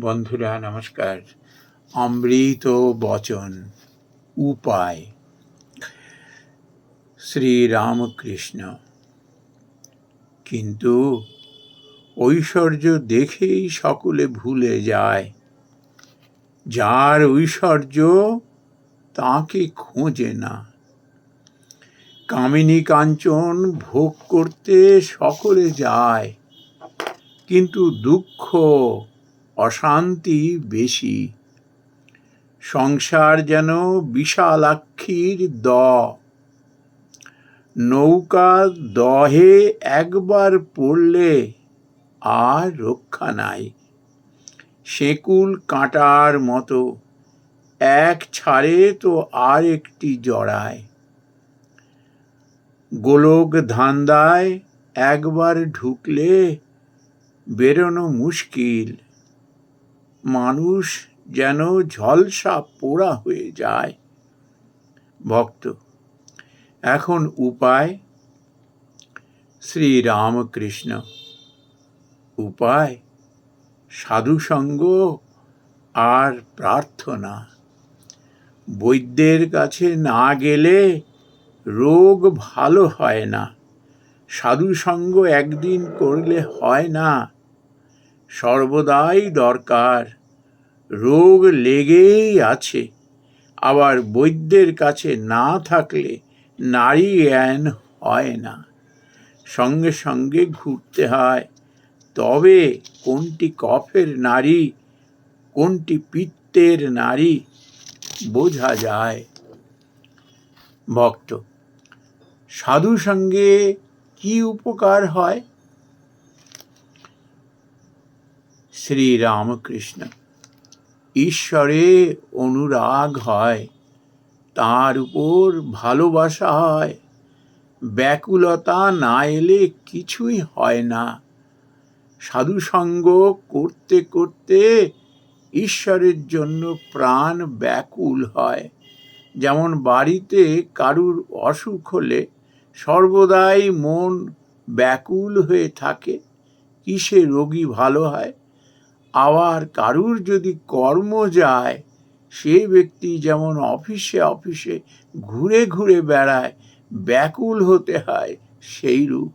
বন্ধুরা, নমস্কার। অমৃত বচন, উপায়। শ্রীরামকৃষ্ণ। কিন্তু ঐশ্বর্য দেখেই সকলে ভুলে যায়। যার ঐশ্বর্য তাকে খোঁজে না। কামিনী কাঞ্চন ভোগ করতে সকলে যায়, কিন্তু দুঃখ অশান্তি বেশি। সংসার যেন বিশালাক্ষীর দ। নৌকা দহে একবার পড়লে আর রক্ষা নাই। সেকুল কাঁটার মতো, এক ছাড়ে তো আর একটি জড়ায়। গোলক ধান্দায় একবার ঢুকলে বেরোনো মুশকিল। মানুষ যেন ঝলসা পোড়া হয়ে যায়। ভক্ত, এখন উপায়? শ্রীরামকৃষ্ণ, উপায়? সাধুসঙ্গ আর প্রার্থনা। বৈদ্যের কাছে না গেলে রোগ ভালো হয় না। সাধুসঙ্গ একদিন করলে হয় না। সর্বদাই দরকার। রোগ লেগেই আছে। আবার বৈদ্যের কাছে না থাকলে নারী জ্ঞান হয় না। সঙ্গে সঙ্গে ঘুরতে হয়। তবে কোনটি কফের নারী, কোনটি পিত্তের নারী, বোঝা যায়। ভক্ত সাধু সঙ্গে কি উপকার হয়? শ্রীরামকৃষ্ণ। ঈশ্বরে অনুরাগ হয়, তার উপর ভালোবাসা হয়, ব্যাকুলতা না এলে কিছুই হয় না। সাধুসঙ্গ করতে করতে ঈশ্বরের জন্য প্রাণ ব্যাকুল হয়। যেমন বাড়িতে কারুর অসুখ হলে সর্বদাই মন ব্যাকুল হয়ে থাকে, কিসে রোগী ভালো হয়? আবার কারুর যদি কর্ম যায় সে ব্যক্তি যেমন অফিসে অফিসে ঘুরে ঘুরে বেড়ায়, ব্যাকুল হতে হয় সেই রূপ।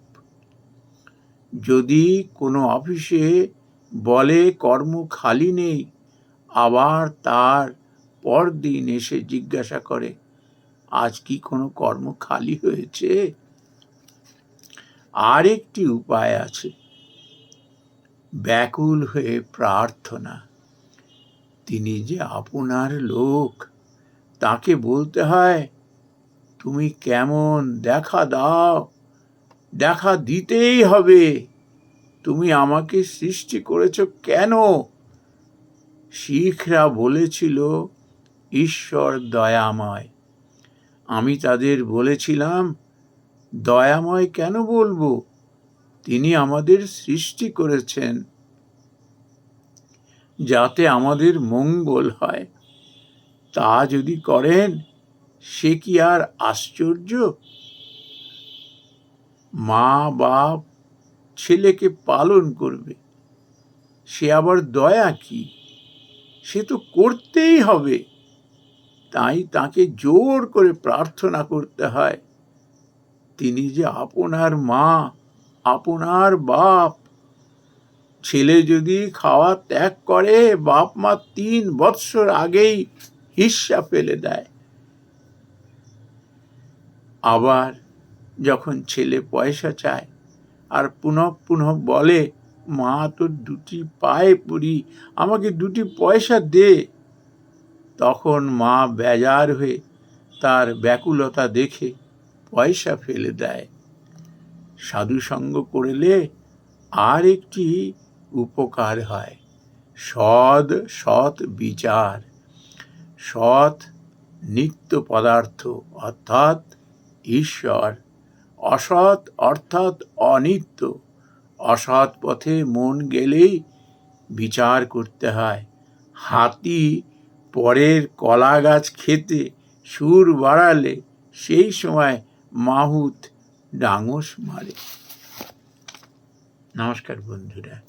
যদি কোনো অফিসে বলে কর্ম খালি নেই, আবার তার পরদিন এসে জিজ্ঞাসা করে, আজ কি কোনো কর্ম খালি হয়েছে? আরেকটি উপায় আছে। ব্যাকুল হয়ে প্রার্থনা। তিনি যে আপনার লোক, তাকে বলতে হয়, তুমি কেমন? দেখা দাও। দেখা দিতেই হবে। তুমি আমাকে সৃষ্টি করেছ কেন? শিখরা বলেছিল, ঈশ্বর দয়াময়। আমি তাদের বলেছিলাম, দয়াময় কেন বলব? তিনি আমাদের সৃষ্টি করেছেন যাতে আমাদের মঙ্গল হয়। তা যদি করেন, সে কি আর আশ্চর্য? মা বাপ ছেলেকে পালন করবে, সে আবার দয়া কি? সে তো করতেই হবে। তাই তাকে জোর করে প্রার্থনা করতে হয়। তিনি যে আপনার মা আপনার বাপ। ছেলে যদি খাওয়া ত্যাগ করে, বাপ মা তিন বৎসর আগেই হিস্সা ফেলে দেয়। আবার যখন ছেলে পয়সা চায় আর পুনঃ পুনঃ বলে, মা তো দুটি পায়ে পড়ি, আমাকে দুটি পয়সা দে। তখন মা বেজার হয়ে তার ব্যাকুলতা দেখে পয়সা ফেলে দেয়। সাধুসঙ্গ করলে আর একটি উপকার হয়। সদ সৎ বিচার। সৎ নিত্য পদার্থ, অর্থাৎ ঈশ্বর। অসৎ অর্থাৎ অনিত্য। অসৎ পথে মন গেলেই বিচার করতে হয়। হাতি পরের কলা গাছ খেতে সুর বাড়ালে সেই সময় মাহুত ডাঙস মারে। নমস্কার বন্ধুরা।